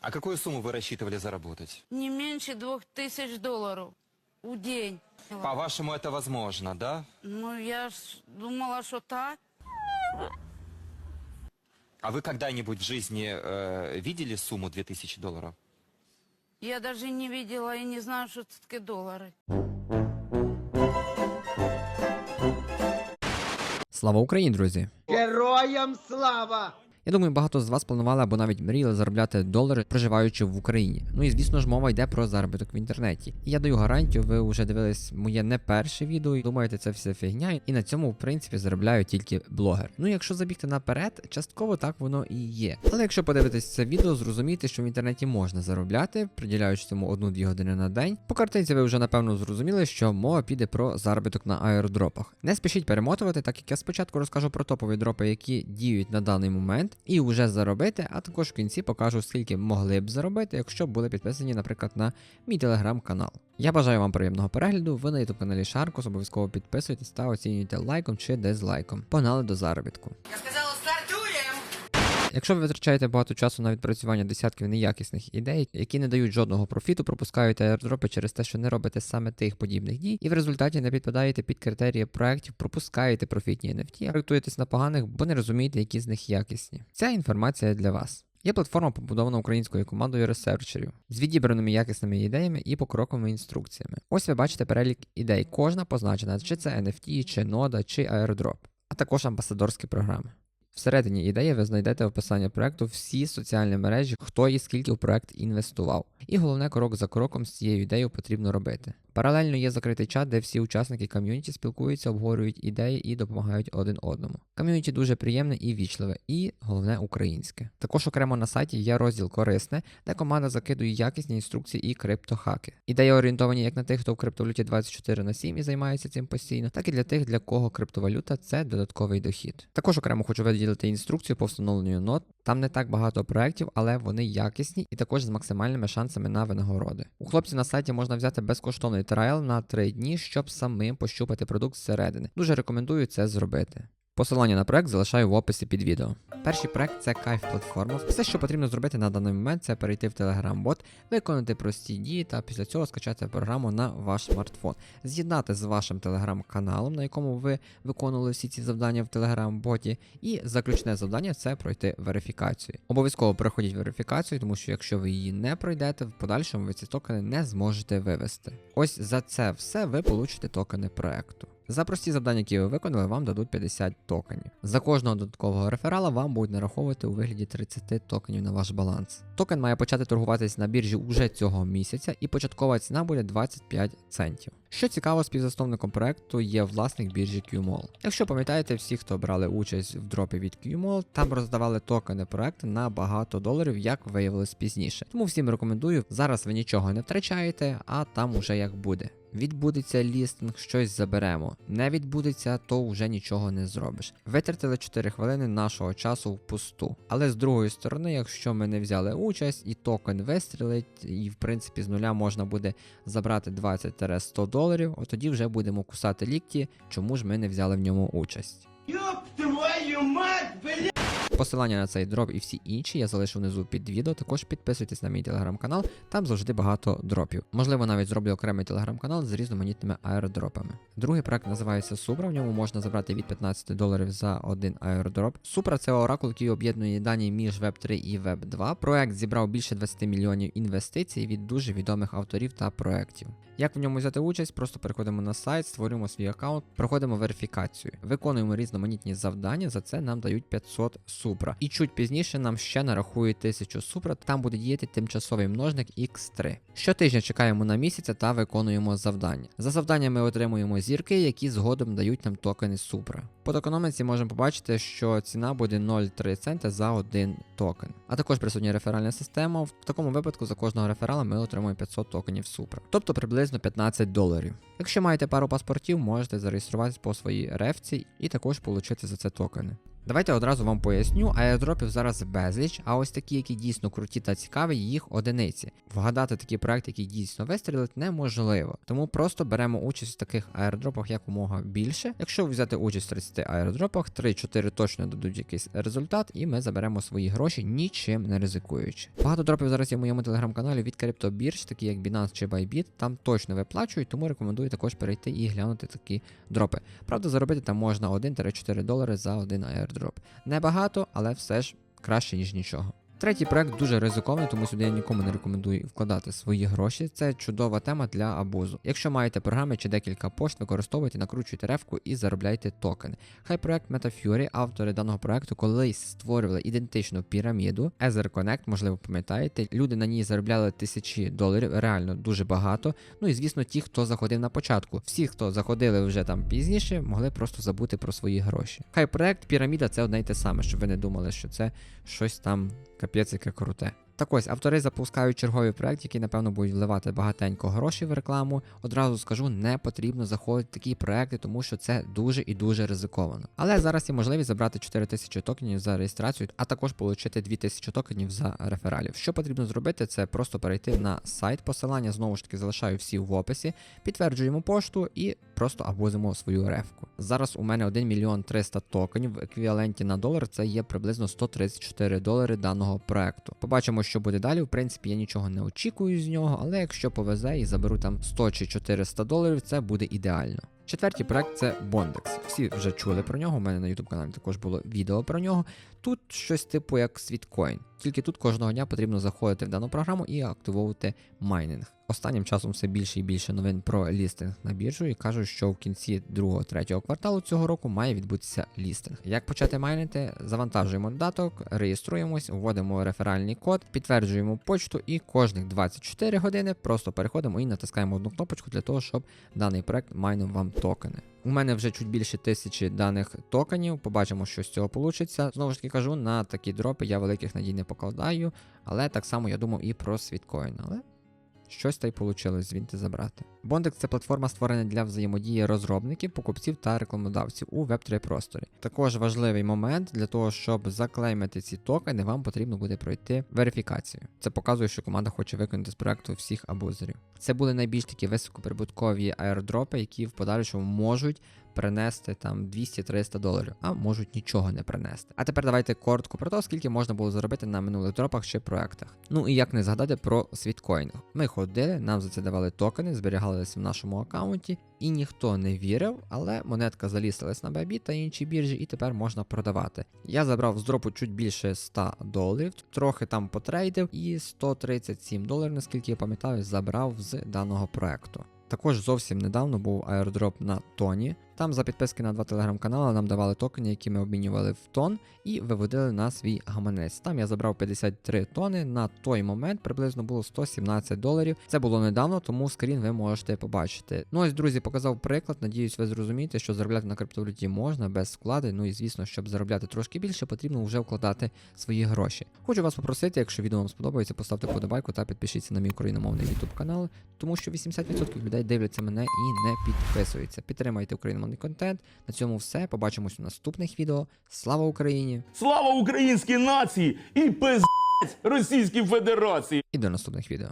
А какую сумму вы рассчитывали заработать? Не меньше двух тысяч долларов в день. По-вашему, это возможно, да? Ну, я ж думала, что так. А вы когда-нибудь в жизни э, видели сумму 2000 долларов? Я даже не видела и не знаю, что это такие доллары. Слава Україні, друзі! Героям слава! Я думаю, багато з вас планували або навіть мріяли заробляти долари, проживаючи в Україні. Ну і звісно ж, мова йде про заробіток в інтернеті. І я даю гарантію, ви вже дивились моє не перше відео і думаєте, це все фігня, і на цьому, в принципі, заробляють тільки блогер. Ну, якщо забігти наперед, частково так воно і є. Але якщо подивитись це відео, зрозумієте, що в інтернеті можна заробляти, приділяючи цьому 1-2 години на день. По картинці ви вже напевно зрозуміли, що мова піде про заробіток на аеродропах. Не спішіть перемотувати, так як я спочатку розкажу про топові дропи, які діють на даний момент, і вже заробити, а також в кінці покажу, скільки могли б заробити, якщо були підписані, наприклад, на мій телеграм-канал. Я бажаю вам приємного перегляду. Ви на youtube каналі Шаркус, обов'язково підписуйтесь та оцінюйте лайком чи дизлайком. Погнали до заробітку. Я сказала, стартуємо! Якщо ви витрачаєте багато часу на відпрацювання десятків неякісних ідей, які не дають жодного профіту, пропускаєте аеродропи через те, що не робите саме тих подібних дій, і в результаті не підпадаєте під критерії проєктів, пропускаєте профітні NFT, орієнтуєтесь на поганих, бо не розумієте, які з них якісні. Ця інформація для вас. Є платформа, побудована українською командою ресерчерів з відібраними якісними ідеями і покроковими інструкціями. Ось ви бачите перелік ідей. Кожна позначена, чи це NFT, чи нода, чи аеродроп, а також амбасадорські програми. Всередині ідеї ви знайдете описання проекту всі соціальні мережі, хто і скільки в проект інвестував. І головне, крок за кроком з цією ідеєю потрібно робити. Паралельно є закритий чат, де всі учасники ком'юніті спілкуються, обговорюють ідеї і допомагають один одному. Ком'юніті дуже приємне і вічливе, і головне українське. Також окремо на сайті є розділ корисне, де команда закидує якісні інструкції і криптохаки. Ідеї орієнтовані як на тих, хто в криптовалюті 24 на 7 і займається цим постійно, так і для тих, для кого криптовалюта це додатковий дохід. Також окремо хочу виділити інструкцію по встановленню нот. Там не так багато проєктів, але вони якісні і також з максимальними шансами на винагороди. У хлопців на сайті можна взяти безкоштовний трайл на 3 дні, щоб самим пощупати продукт зсередини. Дуже рекомендую це зробити. Посилання на проект залишаю в описі під відео. Перший проект це кайф платформа. Все, що потрібно зробити на даний момент, це перейти в Telegram-бот, виконати прості дії та після цього скачати програму на ваш смартфон, з'єднати з вашим телеграм-каналом, на якому ви виконували всі ці завдання в Telegram-боті. І заключне завдання це пройти верифікацію. Обов'язково проходіть верифікацію, тому що якщо ви її не пройдете, в подальшому ви ці токени не зможете вивести. Ось за це все ви получите токени проекту. За прості завдання, які ви виконали, вам дадуть 50 токенів. За кожного додаткового реферала вам будуть нараховувати у вигляді 30 токенів на ваш баланс. Токен має почати торгуватись на біржі уже цього місяця, і початкова ціна буде 25 центів. Що цікаво, співзасновником проекту є власник біржі QMall. Якщо пам'ятаєте, всі, хто брали участь в дропі від QMall, там роздавали токени проекту на багато доларів, як виявилось пізніше. Тому всім рекомендую, зараз ви нічого не втрачаєте, а там уже як буде. Відбудеться лістинг, щось заберемо. Не відбудеться, то вже нічого не зробиш. Витратили 4 хвилини нашого часу впусту. Але з другої сторони, якщо ми не взяли участь і токен вистрілить, і в принципі з нуля можна буде забрати 20-100 доларів, от тоді вже будемо кусати лікті, чому ж ми не взяли в ньому участь. Ёб твою мать, блядь! Посилання на цей дроп і всі інші я залишу внизу під відео. Також підписуйтесь на мій телеграм-канал, там завжди багато дропів. Можливо, навіть зроблю окремий телеграм-канал з різноманітними аеродропами. Другий проект називається Supra, В ньому можна забрати від 15 доларів за один аеродроп. Supra – це оракул, який об'єднує дані між Web 3 і Web 2. Проект зібрав більше 20 мільйонів інвестицій від дуже відомих авторів та проектів. Як в ньому взяти участь? Просто переходимо на сайт, створюємо свій аккаунт, проходимо верифікацію, виконуємо різноманітні завдання. За це нам дають 500 супра. І чуть пізніше нам ще нарахують 1000 супра. Там буде діяти тимчасовий множник X3. Щотижня чекаємо на місяця та виконуємо завдання. За завдання ми отримуємо зірки, які згодом дають нам токени супра. По токономіці можемо побачити, що ціна буде 0,3 цента за один токен. А також присутня реферальна система. В такому випадку за кожного реферала ми отримуємо 500 токенів супра, тобто приблизно 15 доларів. Якщо маєте пару паспортів, можете зареєструватися по своїй рефці і також отримати за це токени. Давайте одразу вам поясню, аердропів зараз безліч, а ось такі, які дійсно круті та цікаві, їх одиниці. Вгадати такий проект, який дійсно вистрілить, неможливо. Тому просто беремо участь в таких аердропах якомога більше. Якщо взяти участь в 30 аердропах, 3-4 точно дадуть якийсь результат, і ми заберемо свої гроші, нічим не ризикуючи. Багато дропів зараз є в моєму телеграм-каналі від криптобірж, такі як Binance чи Bybit. Там точно виплачують, тому рекомендую також перейти і глянути такі дропи. Правда, заробити там можна 1-4 долари за один аердроп. Небагато, але все ж краще, ніж нічого. Третій проект дуже ризикований, тому сюди я нікому не рекомендую вкладати свої гроші. Це чудова тема для абузу. Якщо маєте програми чи декілька пошт, використовуйте, накручуйте ревку і заробляйте токени. Хай проект MetaFury, автори даного проекту, колись створювали ідентичну піраміду. Ether Connect, можливо, пам'ятаєте. Люди на ній заробляли тисячі доларів, реально дуже багато. Ну і звісно, ті, хто заходив на початку. Всі, хто заходили вже там пізніше, могли просто забути про свої гроші. Хай проект піраміда це одне й те саме, щоб ви не думали, що це щось там капець яке круте. Так ось автори запускають черговий проект, який, напевно, будуть вливати багатенько грошей в рекламу. Одразу скажу, не потрібно заходити в такі проекти, тому що це дуже і дуже ризиковано. Але зараз є можливість забрати 4000 токенів за реєстрацію, а також отримати 2000 токенів за рефералів. Що потрібно зробити, це просто перейти на сайт. Посилання знову ж таки залишаю всі в описі, підтверджуємо пошту і просто абузимо свою рефку. Зараз у мене 1 мільйон 300 токенів в еквіваленті на долар. Це є приблизно 134 долари даного проекту. Побачимо, що буде далі. В принципі, я нічого не очікую з нього, але якщо повезе і заберу там 100 чи 400 доларів, це буде ідеально. Четвертий проект це Bondex. Всі вже чули про нього. У мене на YouTube каналі також було відео про нього. Тут щось типу як Світкоін. Тільки тут кожного дня потрібно заходити в дану програму і активовувати майнинг. Останнім часом все більше і більше новин про лістинг на біржу і кажуть, що в кінці 2-3 кварталу цього року має відбутися лістинг. Як почати майнити? Завантажуємо додаток, реєструємось, вводимо реферальний код, підтверджуємо почту і кожних 24 години просто переходимо і натискаємо одну кнопочку для того, щоб даний проект майнив вам токени. У мене вже чуть більше тисячі даних токенів. Побачимо, що з цього вийде. Знову ж таки кажу, на такі дропи я великих надій не покладаю, але так само я думав і про світкоін. Але щось та й вийшло звідти забрати. Бондекс це платформа створена для взаємодії розробників, покупців та рекламодавців у Web3 просторі. Також важливий момент для того, щоб заклеймити ці токени, вам потрібно буде пройти верифікацію. Це показує, що команда хоче виконати з проекту всіх абузерів. Це були найбільш такі високоприбуткові аеродропи, які в подальшому можуть принести там 200-300 доларів, а можуть нічого не принести. А тепер давайте коротко про те, скільки можна було заробити на минулих дропах чи проектах. Ну і як не згадати про світкоїнг. Ми ходили, нам за це давали токени, зберігалися в нашому аккаунті, і ніхто не вірив, але монетка залістилась на Bybit та інші біржі, і тепер можна продавати. Я забрав з дропу чуть більше 100 доларів, трохи там потрейдив, і 137 доларів, наскільки я пам'ятаю, забрав з даного проекту. Також зовсім недавно був аеродроп на тоні. Там за підписки на два телеграм-канали нам давали токени, які ми обмінювали в тон, і виводили на свій гаманець. Там я забрав 53 тони. На той момент приблизно було 117 доларів. Це було недавно, тому скрін ви можете побачити. Ну ось, друзі, показав приклад. Надіюсь, ви зрозумієте, що заробляти на криптовалюті можна без склади. Ну і звісно, щоб заробляти трошки більше, потрібно вже вкладати свої гроші. Хочу вас попросити, якщо відео вам сподобається, поставте подобайку та підпишіться на мій україномовний YouTube канал, тому що 80% людей дивляться мене і не підписуються. Підтримайте україномовний контент. На цьому все. Побачимось у наступних відео. Слава Україні! Слава українській нації і пиздець Російській Федерації! І до наступних відео.